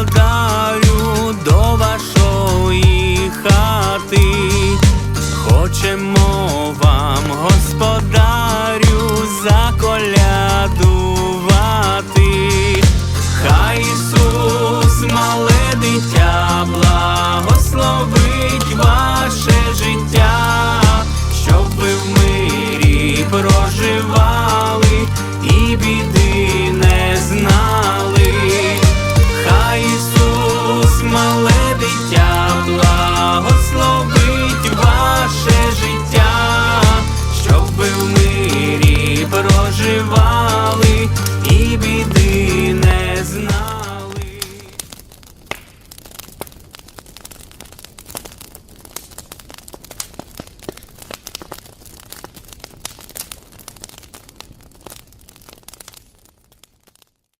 господарю до вашої хати, хочемо.